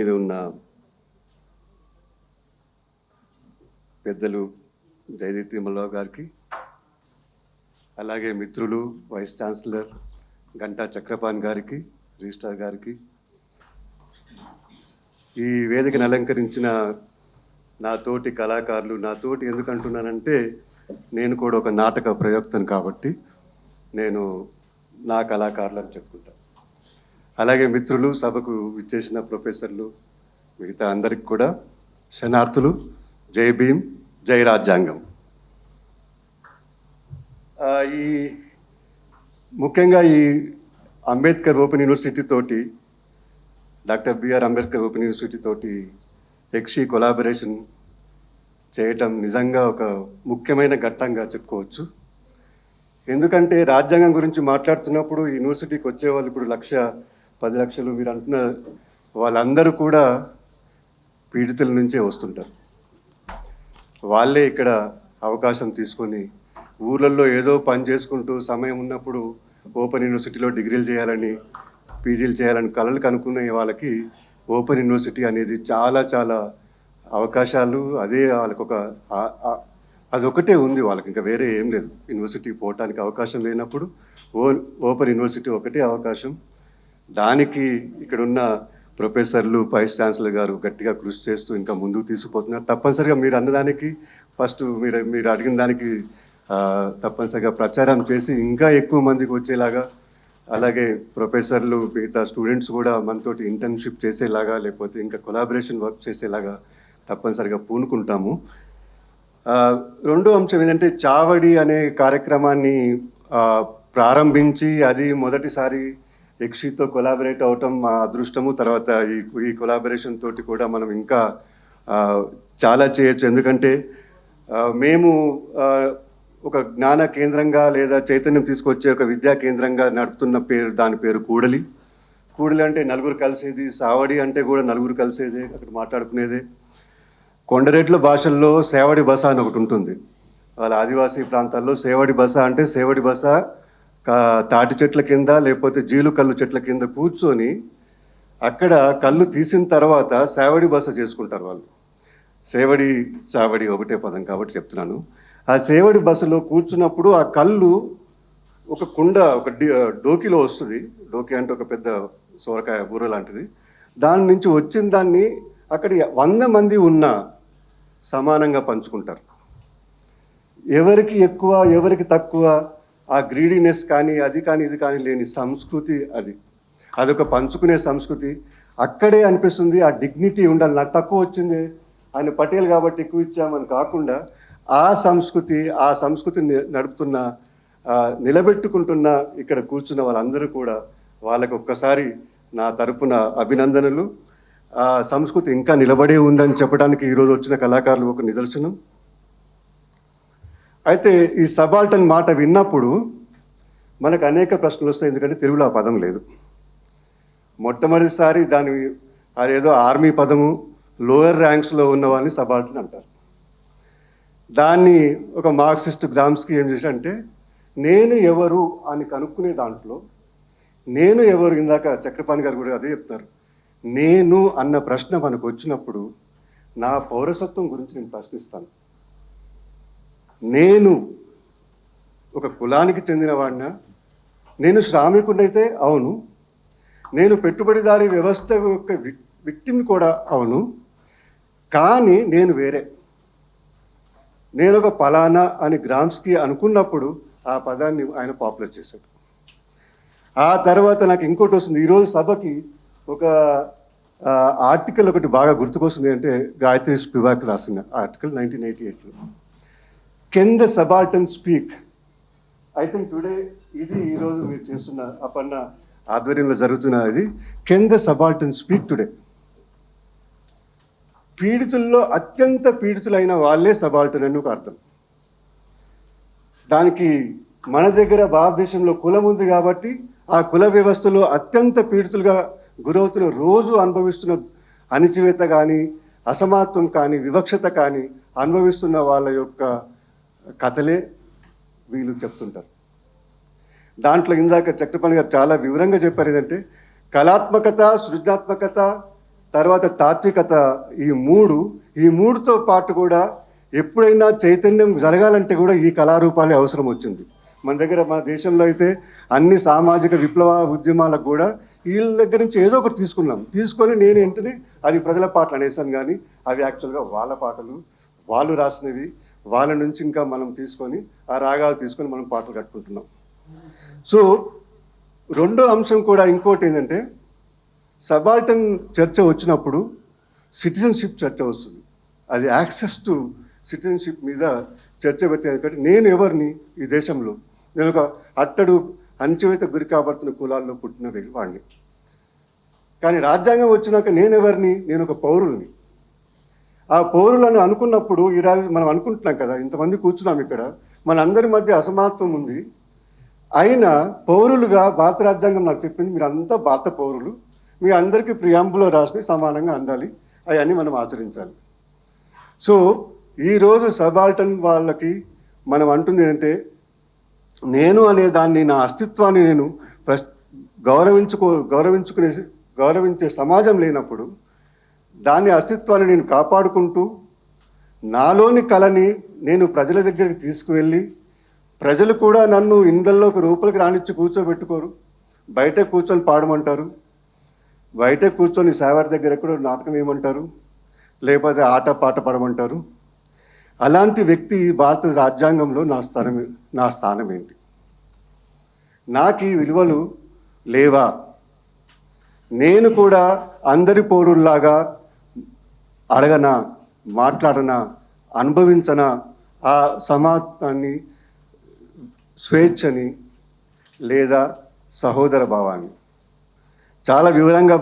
మీద ఉన్న పెద్దలు జయదీప్ తిమ్మలరావు గారికి అలాగే మిత్రులు వైస్ ఛాన్సలర్ గంటా చక్రపాన్ గారికి రిజిస్ట్రార్ గారికి. ఈ వేదికను అలంకరించిన నా తోటి కళాకారులు నా తోటి ఎందుకంటున్నానంటే నేను కూడా ఒక నాటక ప్రయోక్తను కాబట్టి నేను నా కళాకారులు అని చెప్పుకుంటాను అలాగే మిత్రులు సభకు విచ్చేసిన ప్రొఫెసర్లు మిగతా అందరికి కూడా శనార్థులు జై భీమ్ జై రాజ్యాంగం. ఈ ముఖ్యంగా ఈ అంబేద్కర్ ఓపెన్ యూనివర్సిటీ తోటి doctor BR Ambedkar open university తోటి ఎక్షి కొలాబరేషన్ చేయటం నిజంగా ఒక ముఖ్యమైన ఘట్టంగా చెప్పుకోవచ్చు. ఎందుకంటే రాజ్యాంగం గురించి మాట్లాడుతున్నప్పుడు యూనివర్సిటీకి వచ్చేవాళ్ళు ఇప్పుడు లక్ష పది లక్షలు మీరు అంటున్న వాళ్ళందరూ కూడా పీడితుల నుంచే వస్తుంటారు. వాళ్ళే ఇక్కడ అవకాశం తీసుకొని ఊళ్ళల్లో ఏదో పని చేసుకుంటూ సమయం ఉన్నప్పుడు ఓపెన్ యూనివర్సిటీలో డిగ్రీలు చేయాలని పీజీలు చేయాలని కళలు కనుక్కునే వాళ్ళకి ఓపెన్ యూనివర్సిటీ అనేది చాలా చాలా అవకాశాలు. అదే వాళ్ళకు ఒక అదొకటే ఉంది వాళ్ళకి. ఇంకా వేరే ఏం లేదు. యూనివర్సిటీ పోవటానికి అవకాశం లేనప్పుడు ఓ ఓపెన్ యూనివర్సిటీ ఒకటే అవకాశం. దానికి ఇక్కడున్న ప్రొఫెసర్లు వైస్ ఛాన్సలర్ గారు గట్టిగా కృషి చేస్తూ ఇంకా ముందుకు తీసుకుపోతున్నారు. తప్పనిసరిగా మీరు అన్నదానికి ఫస్ట్ మీరు మీరు అడిగిన దానికి తప్పనిసరిగా ప్రచారం చేసి ఇంకా ఎక్కువ మందికి వచ్చేలాగా అలాగే ప్రొఫెసర్లు మిగతా స్టూడెంట్స్ కూడా మనతోటి ఇంటర్న్షిప్ చేసేలాగా లేకపోతే ఇంకా కొలాబరేషన్ వర్క్ చేసేలాగా తప్పనిసరిగా పూనుకుంటాము. రెండో అంశం ఏంటంటే చావడి అనే కార్యక్రమాన్ని ప్రారంభించి అది మొదటిసారి యక్షితో కొలాబరేట్ అవటం మా అదృష్టము. తర్వాత ఈ ఈ కొలాబరేషన్ తోటి కూడా మనం ఇంకా చాలా చేయొచ్చు. ఎందుకంటే మేము ఒక జ్ఞాన కేంద్రంగా లేదా చైతన్యం తీసుకొచ్చే ఒక విద్యా కేంద్రంగా నడుపుతున్న పేరు దాని పేరు కూడలి. కూడలి అంటే నలుగురు కలిసేది సావడి అంటే కూడా నలుగురు కలిసేదే అక్కడ మాట్లాడుకునేదే. కొండరేట్ల భాషల్లో సేవడి బస అని ఒకటి ఉంటుంది. వాళ్ళ ఆదివాసీ ప్రాంతాల్లో సేవడి బస అంటే సేవడి బస తాటి చెట్ల కింద లేకపోతే జీలు కల్లు చెట్ల కింద కూర్చొని అక్కడ కళ్ళు తీసిన తర్వాత సేవడి బస చేసుకుంటారు వాళ్ళు. సేవడి చావడి ఒకటే పదం కాబట్టి చెప్తున్నాను. ఆ సేవడి బస్సులో కూర్చున్నప్పుడు ఆ కళ్ళు ఒక కుండ ఒక డోకిలో వస్తుంది. డోకి అంటే ఒక పెద్ద సోరకాయ బూర లాంటిది. దాని నుంచి వచ్చిన దాన్ని అక్కడ వంద మంది ఉన్నా సమానంగా పంచుకుంటారు. ఎవరికి ఎక్కువ ఎవరికి తక్కువ ఆ గ్రీడీనెస్ కానీ అది కానీ ఇది కానీ లేని సంస్కృతి అది. అదొక పంచుకునే సంస్కృతి. అక్కడే అనిపిస్తుంది ఆ డిగ్నిటీ ఉండాలి నాకు తక్కువ వచ్చింది ఆయన పటేల్ కాబట్టి ఎక్కువ ఇచ్చామని కాకుండా ఆ సంస్కృతి ఆ సంస్కృతిని నడుపుతున్న నిలబెట్టుకుంటున్న ఇక్కడ కూర్చున్న వాళ్ళందరూ కూడా వాళ్ళకి ఒక్కసారి నా తరపున అభినందనలు. ఆ సంస్కృతి ఇంకా నిలబడే ఉందని చెప్పడానికి ఈరోజు వచ్చిన కళాకారులు ఒక నిదర్శనం. అయితే ఈ సబాల్టన్ మాట విన్నప్పుడు మనకు అనేక ప్రశ్నలు వస్తాయి ఎందుకంటే తెలుగులో ఆ పదం లేదు. మొట్టమొదటిసారి దాని అదేదో ఆర్మీ పదము లోయర్ ర్యాంక్స్లో ఉన్న వాళ్ళని సబాల్టన్ అంటారు. దాన్ని ఒక మార్క్సిస్ట్ గ్రామ్స్కి ఏం చేశాడంటే నేను ఎవరు అని కనుక్కునే దాంట్లో నేను ఎవరు ఇందాక చక్రపాణి గారు కూడా అదే చెప్తారు నేను అన్న ప్రశ్న మనకు వచ్చినప్పుడు నా పౌరసత్వం గురించి నేను ప్రశ్నిస్తాను. నేను ఒక కులానికి చెందినవాడినా? నేను శ్రామికుడైతే అవును. నేను పెట్టుబడిదారి వ్యవస్థ యొక్క విక్టిమ్ కూడా అవును. కానీ నేను వేరే. నేను ఒక పలానా అని గ్రామ్స్కి అనుకున్నప్పుడు ఆ పదాన్ని ఆయన పాపులర్ చేశాడు. ఆ తర్వాత నాకు ఇంకోటి వస్తుంది. ఈరోజు సభకి ఒక ఆర్టికల్ ఒకటి బాగా గుర్తుకొస్తుంది అంటే గాయత్రి స్పివాక్ రాసిన ఆర్టికల్ నైన్టీన్ ఎయిటీ ఎయిట్లో. Can the subaltern speak. I think today ఇది ఈరోజు మీరు చేస్తున్న అపన్న ఆధ్వర్యంలో జరుగుతున్న ఇది can the subaltern speak today పీడితుల్లో అత్యంత పీడితులైన వాళ్ళే సబాల్టన్ అని ఒక అర్థం. దానికి మన దగ్గర భారతదేశంలో కులం ఉంది కాబట్టి ఆ కుల వ్యవస్థలో అత్యంత పీడితులుగా గురవుతున్న రోజు అనుభవిస్తున్న అణిచివేత కానీ అసమాత్వం కానీ వివక్షత కానీ అనుభవిస్తున్న వాళ్ళ యొక్క కథలే వీళ్ళు చెప్తుంటారు. దాంట్లో ఇందాక చక్రపాణి గారు చాలా వివరంగా చెప్పారు ఏంటంటే కళాత్మకత సృజనాత్మకత తర్వాత తాత్వికత ఈ మూడు ఈ మూడుతో పాటు కూడా ఎప్పుడైనా చైతన్యం జరగాలంటే కూడా ఈ కళారూపాలే అవసరం వచ్చింది. మన దగ్గర మన దేశంలో అయితే అన్ని సామాజిక విప్లవ ఉద్యమాలకు కూడా వీళ్ళ దగ్గర నుంచి ఏదో ఒకటి తీసుకున్నాం. తీసుకొని నేను వెంటనే అది ప్రజల పాటలు అనేసాను కానీ అవి యాక్చువల్గా వాళ్ళ పాటలు వాళ్ళు రాసినవి వాళ్ళ నుంచి ఇంకా మనం తీసుకొని ఆ రాగాలు తీసుకొని మనం పాటలు కట్టుకుంటున్నాం. సో రెండో అంశం కూడా ఇంకోటి ఏంటంటే సబాల్టన్ చర్చ వచ్చినప్పుడు సిటిజన్షిప్ చర్చ వస్తుంది. అది యాక్సెస్ టు సిటిజన్షిప్ మీద చర్చ పెట్టేది కాబట్టి నేను ఎవరిని ఈ దేశంలో? నేను ఒక అట్టడు అంచవేత గురి కాబడుతున్న కులాల్లో పుట్టిన వాడిని కానీ రాజ్యాంగం వచ్చినాక నేను ఎవరిని? నేను ఒక పౌరుల్ని. ఆ పౌరులను అనుకున్నప్పుడు ఈ మనం అనుకుంటున్నాం కదా ఇంతమంది కూర్చున్నాం ఇక్కడ మన అందరి మధ్య అసమానత్వం ఉంది. అయినా పౌరులుగా భారత రాజ్యాంగం నాకు చెప్పింది మీరు అంతా భారత పౌరులు మీ అందరికీ ప్రియాంబులో రాసి సమానంగా అందాలి అవన్నీ మనం ఆచరించాలి. సో ఈరోజు సబాల్టన్ వాళ్ళకి మనం అంటుంది ఏంటంటే నేను అనే దాన్ని నా అస్తిత్వాన్ని నేను ప్రశ్ గౌరవించుకో గౌరవించుకునే గౌరవించే సమాజం లేనప్పుడు దాని అస్తిత్వాన్ని నేను కాపాడుకుంటూ నాలోని కళని నేను ప్రజల దగ్గరికి తీసుకువెళ్ళి ప్రజలు కూడా నన్ను ఇండ్లలోకి రూపలికి రానిచ్చి కూర్చోబెట్టుకోరు. బయట కూర్చొని పాడమంటారు. బయట కూర్చొని సేవర్ దగ్గర ఎక్కడో నాటకం వేయమంటారు లేకపోతే ఆట పాట పడమంటారు. అలాంటి వ్యక్తి భారత రాజ్యాంగంలో నా స్థానం నా స్థానం ఏంటి? నాకు ఈ విలువలు లేవా? నేను కూడా అందరి పౌరుల్లాగా అడగనా మాట్లాడనా అనుభవించనా ఆ సమాధాన్ని స్వేచ్ఛని లేదా సహోదర భావాన్ని. చాలా వివరంగా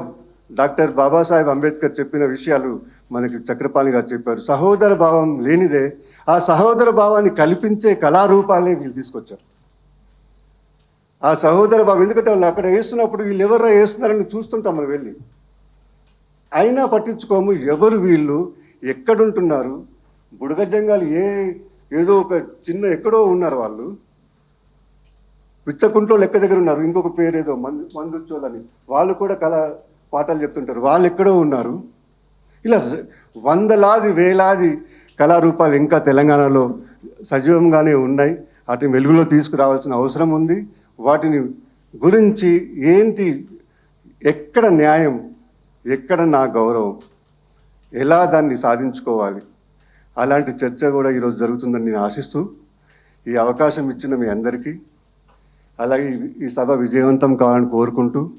డాక్టర్ బాబాసాహెబ్ అంబేద్కర్ చెప్పిన విషయాలు మనకి చక్రపాణి గారు చెప్పారు. సహోదర భావం లేనిదే ఆ సహోదర భావాన్ని కల్పించే కళారూపాలే వీళ్ళు తీసుకొచ్చారు. ఆ సహోదర భావం ఎందుకంటే వాళ్ళు అక్కడ వేస్తున్నప్పుడు వీళ్ళు ఎవరు వేస్తున్నారని చూస్తుంటాం మనం వెళ్ళి. అయినా పట్టించుకోము. ఎవరు వీళ్ళు? ఎక్కడుంటున్నారు? బుడగ జంగాలు ఏ ఏదో ఒక చిన్న ఎక్కడో ఉన్నారు వాళ్ళు. పిచ్చకుంట్లో లెక్క దగ్గర ఉన్నారు. ఇంకొక పేరు ఏదో మందు మందుచోలని. వాళ్ళు కూడా కళ పాటలు చెప్తుంటారు. వాళ్ళు ఎక్కడో ఉన్నారు. ఇలా వందలాది వేలాది కళారూపాలు ఇంకా తెలంగాణలో సజీవంగానే ఉన్నాయి. వాటిని వెలుగులో తీసుకురావాల్సిన అవసరం ఉంది. వాటిని గురించి ఏంటి ఎక్కడ న్యాయం ఎక్కడ నా గౌరవం? ఎలా దాన్ని సాధించుకోవాలి? అలాంటి చర్చ కూడా ఈరోజు జరుగుతుందని నేను ఆశిస్తూ ఈ అవకాశం ఇచ్చిన మీ అందరికీ అలాగే ఈ- సభ విజయవంతం కావాలని కోరుకుంటూ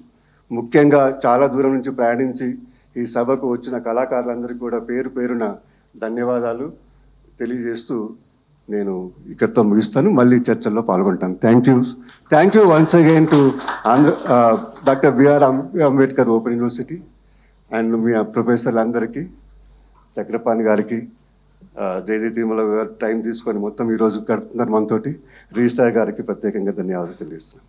ముఖ్యంగా చాలా దూరం నుంచి ప్రయాణించి ఈ సభకు వచ్చిన కళాకారులందరికీ కూడా పేరు పేరున ధన్యవాదాలు తెలియజేస్తూ నేను ఇక్కడితో ముగిస్తాను. మళ్ళీ చర్చల్లో పాల్గొంటాను. Thank you thank you once again to Andhra doctor BR Ambedkar open university. And మీ ప్రొఫెసర్లందరికీ చక్రపాణి గారికి జయదీ జయదీప్ తిరుమల గారు టైం తీసుకొని మొత్తం ఈరోజు గడుపుతున్నారు మనతోటి రిజిస్ట్రార్ గారికి ప్రత్యేకంగా ధన్యవాదాలు తెలియజేస్తున్నాను.